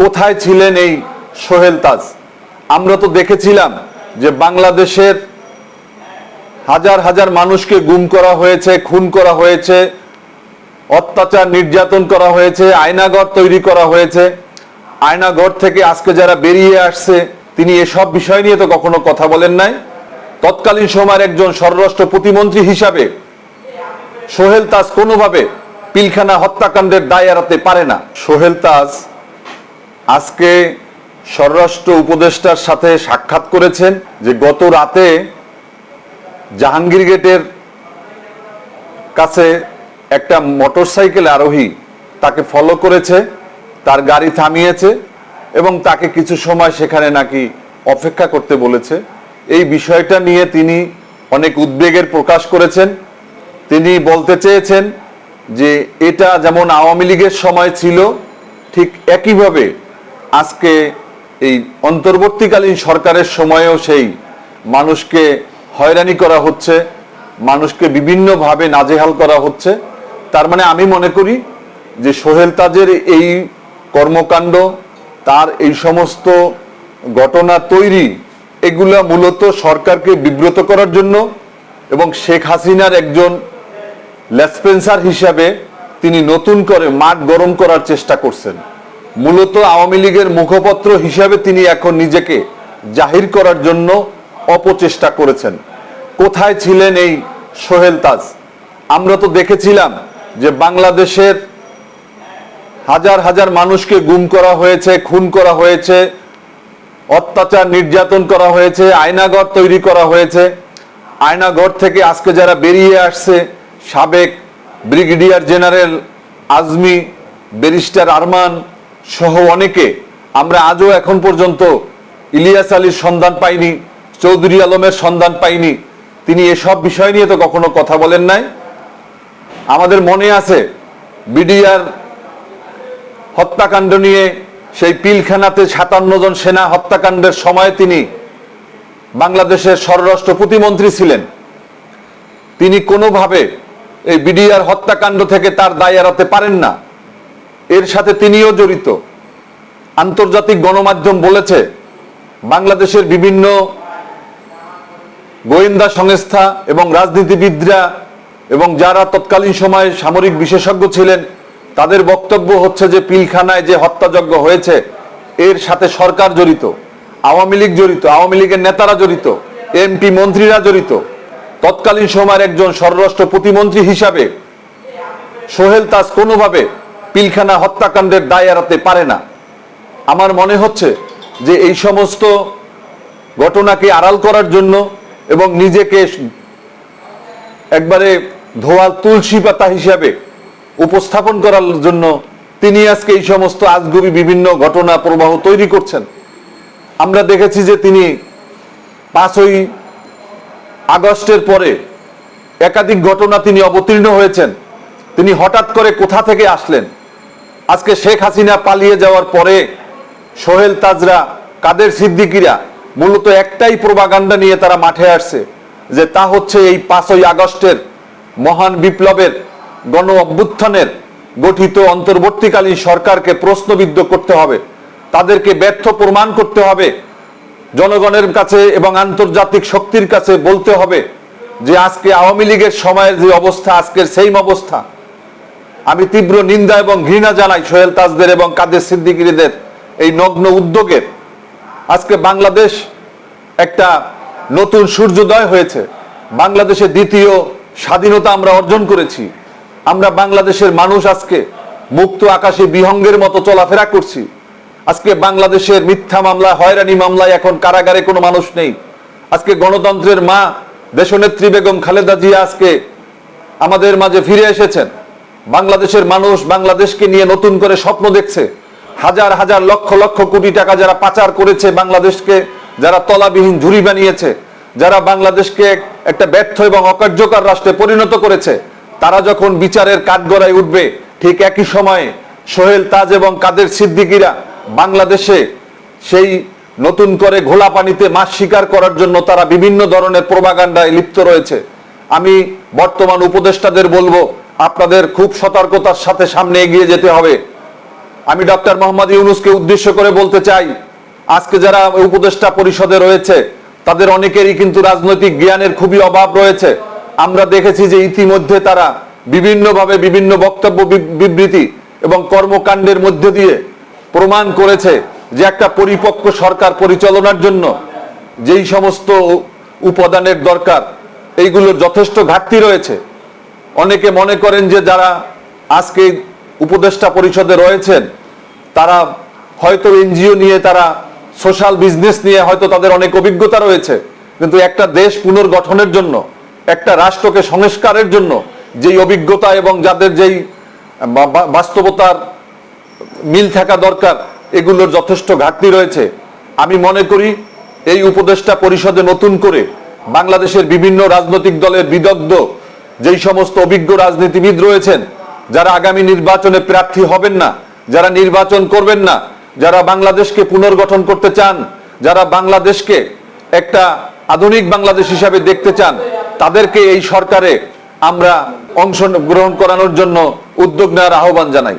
কোথায় ছিলেন এই সোহেল তাজ? আমরা তো দেখেছিলাম যে বাংলাদেশের হাজার হাজার মানুষকে গুম করা হয়েছে, খুন করা হয়েছে, অত্যাচার নির্যাতন করা হয়েছে আয়নাগর তৈরি করা হয়েছে। আয়নাগর থেকে আজকে যারা বেরিয়ে আসছে, তিনি এসব বিষয় নিয়ে তো কখনো কথা বলেন নাই। তৎকালীন সময়ের একজন স্বরাষ্ট্র প্রতিমন্ত্রী হিসাবে সোহেল তাজ কোনোভাবে পিলখানা হত্যাকাণ্ডের দায় এড়াতে পারে না। সোহেল তাজ আজকে স্বরাষ্ট্র উপদেষ্টার সাথে সাক্ষাৎ করেছেন যে গত রাতে জাহাঙ্গীর গেটের কাছে একটা মোটরসাইকেল আরোহী তাকে ফলো করেছে, তার গাড়ি থামিয়েছে এবং তাকে কিছু সময় সেখানে নাকি অপেক্ষা করতে বলেছে। এই বিষয়টা নিয়ে তিনি অনেক উদ্বেগের প্রকাশ করেছেন। তিনি বলতে চেয়েছেন যে এটা যেমন আওয়ামী লীগের সময় ছিল, ঠিক একইভাবে আজকে এই অন্তর্বর্তীকালীন সরকারের সময়েও সেই মানুষকে হয়রানি করা হচ্ছে, মানুষকে বিভিন্নভাবে নাজেহাল করা হচ্ছে। তার মানে আমি মনে করি যে সোহেল তাজের এই কর্মকাণ্ড, তার এই সমস্ত ঘটনা তৈরি, এগুলা মূলত সরকারকে বিব্রত করার জন্য এবং শেখ হাসিনার একজন লেসপেন্সার হিসাবে তিনি নতুন করে মাঠ গরম করার চেষ্টা করছেন। মূলত আওয়ামী লীগের মুখপত্র হিসাবে তিনি এখন নিজেকে জাহির করার জন্য অপচেষ্টা করেছেন। কোথায় ছিলেন এই সোহেল তাজ? আমরা তো দেখেছিলাম যে বাংলাদেশের হাজার হাজার মানুষকে গুম করা হয়েছে, খুন করা হয়েছে, অত্যাচার নির্যাতন করা হয়েছে আয়নাগর তৈরি করা হয়েছে। আয়নাগর থেকে আজকে যারা বেরিয়ে আসছে, সাবেক brigadier general Azmi, barrister Arman সহ অনেকে। আমরা আজও এখন পর্যন্ত ইলিয়াস আলীর সন্ধান পাইনি, চৌধুরী আলমের সন্ধান পাইনি। তিনি এসব বিষয় নিয়ে তো কখনো কথা বলেন নাই। আমাদের মনে আছে, বিডিআর হত্যাকাণ্ড নিয়ে সেই পিলখানাতে সাতান্ন জন সেনা হত্যাকাণ্ডের সময় তিনি বাংলাদেশের স্বরাষ্ট্র প্রতিমন্ত্রী ছিলেন। তিনি কোনোভাবে এই বিডিআর হত্যাকাণ্ড থেকে তার দায় এড়াতে পারেন না। এর সাথে তিনিও জড়িত। আন্তর্জাতিক গণমাধ্যম বলেছে, বাংলাদেশের বিভিন্ন গোয়েন্দা সংস্থা এবং রাজনীতিবিদরা এবং যারা তৎকালীন সময়ে সামরিক বিশেষজ্ঞ ছিলেন, তাদের বক্তব্য হচ্ছে যে পিলখানায় যে হত্যাযজ্ঞ হয়েছে, এর সাথে সরকার জড়িত, আওয়ামী লীগ জড়িত, আওয়ামী লীগের নেতারা জড়িত, এমপি মন্ত্রীরা জড়িত। তৎকালীন সময়ের একজন স্বরাষ্ট্র প্রতিমন্ত্রী হিসাবে সোহেল তাজ কোনোভাবে পিলখানা হত্যাকাণ্ডের দায় এড়াতে পারে না। আমার মনে হচ্ছে যে এই সমস্ত ঘটনাকে আড়াল করার জন্য এবং নিজেকে একবারে ধোয়াল তুলসী পাতা হিসাবে উপস্থাপন করার জন্য তিনি আজকে এই সমস্ত আজগুবি বিভিন্ন ঘটনা প্রবাহ তৈরি করছেন। আমরা দেখেছি যে তিনি পাঁচই আগস্টের পরে একাধিক ঘটনা তিনি অবতীর্ণ হয়েছেন। তিনি হঠাৎ করে কোথা থেকে আসলেন? আজকে শেখ হাসিনা পালিয়ে যাওয়ার পরে সোহেল তাজরা, কাদের সিদ্দিকিরা মূলত একটাই প্রবাগান্ডা নিয়ে তারা মাঠে আসছে যে তা হচ্ছে এই পাঁচই আগস্টের মহান বিপ্লবের গণ অভ্যুত্থানের গঠিত অন্তর্বর্তীকালীন সরকারকে প্রশ্নবিদ্ধ করতে হবে। তাদেরকে ব্যর্থ প্রমাণ করতে হবে। জনগণের কাছে এবং আন্তর্জাতিক শক্তির কাছে বলতে হবে যে আজকে আওয়ামী লীগের সময়ের যে অবস্থা, আজকের সেইম অবস্থা আমি তীব্র নিন্দা এবং ঘৃণা জানাই সোহেল তাজদের এবং কাদের সিদ্দিকিদের এই নগ্ন উদ্যোগের। আজকে বাংলাদেশ একটা নতুন সূর্যোদয় হয়েছে। বাংলাদেশের দ্বিতীয় স্বাধীনতা আমরা অর্জন করেছি। আমরা বাংলাদেশের মানুষ আজকে মুক্ত আকাশে বিহঙ্গের মতো চলাফেরা করছি। আজকে বাংলাদেশের মিথ্যা মামলা, হয়রানি মামলায় এখন কারাগারে কোনো মানুষ নেই। আজকে গণতন্ত্রের মা, দেশনেত্রী বেগম খালেদা জিয়া আজকে আমাদের মাঝে ফিরে এসেছেন। বাংলাদেশের মানুষ বাংলাদেশকে নিয়ে নতুন করে স্বপ্ন দেখছে। হাজার হাজার লক্ষ লক্ষ কোটি টাকা যারা পাচার করেছে বাংলাদেশকে, যারা তলাবিহীন ঝুড়ি বানিয়েছে, যারা বাংলাদেশকে একটা ব্যর্থ এবং অকার্যকর রাষ্ট্রে পরিণত করেছে, তারা যখন বিচারের কাঠগড়ায় উঠবে, ঠিক একই সময়ে সোহেল তাজ এবং কাদের সিদ্দিকিরা বাংলাদেশে সেই নতুন করে ঘোলা পানিতে মাছ শিকার করার জন্য তারা বিভিন্ন ধরনের প্রবাগান্ডায় লিপ্ত রয়েছে। আমি বর্তমান উপদেষ্টাদের বলব আপনাদের খুব সতর্কতার সাথে সামনে এগিয়ে যেতে হবে। আমি ডক্টর মোহাম্মদ ইউনুসকে উদ্দেশ্য করে বলতে চাই, আজকে যারা উপদেষ্টা পরিষদে রয়েছে, তাদের অনেকেরই কিন্তু রাজনৈতিক জ্ঞানের খুবই অভাব রয়েছে। আমরা দেখেছি যে ইতিমধ্যে তারা বিভিন্নভাবে বিভিন্ন বক্তব্য বিবৃতি এবং কর্মকাণ্ডের মধ্যে দিয়ে প্রমাণ করেছে যে একটা পরিপক্ক সরকার পরিচালনার জন্য যেই সমস্ত উপাদানের দরকার, এইগুলোর যথেষ্ট ঘাটতি রয়েছে। অনেকে মনে করেন যে যারা আজকে উপদেষ্টা পরিষদে রয়েছেন, তারা হয়তো এনজিও নিয়ে, তারা সোশ্যাল বিজনেস নিয়ে হয়তো তাদের অনেক অভিজ্ঞতা রয়েছে। কিন্তু একটা দেশ পুনর্গঠনের জন্য, একটা রাষ্ট্রকে সংস্কারের জন্য যেই অভিজ্ঞতা এবং যাদের যেই বাস্তবতার মিল থাকা দরকার, এগুলোর যথেষ্ট ঘাটতি রয়েছে। আমি মনে করি এই উপদেষ্টা পরিষদে নতুন করে বাংলাদেশের বিভিন্ন রাজনৈতিক দলের বিদগ্ধ যেই সমস্ত অভিজ্ঞ রাজনীতিবিদ রয়েছেন, যারা আগামী নির্বাচনে প্রার্থী হবেন না, যারা নির্বাচন করবেন না, যারা বাংলাদেশকে পুনর্গঠন করতে চান, যারা বাংলাদেশকে একটা আধুনিক বাংলাদেশ হিসাবে দেখতে চান, তাদেরকে এই সরকারে আমরা অংশ গ্রহণ করানোর জন্য উদ্যোগ নেওয়ার আহ্বান জানাই।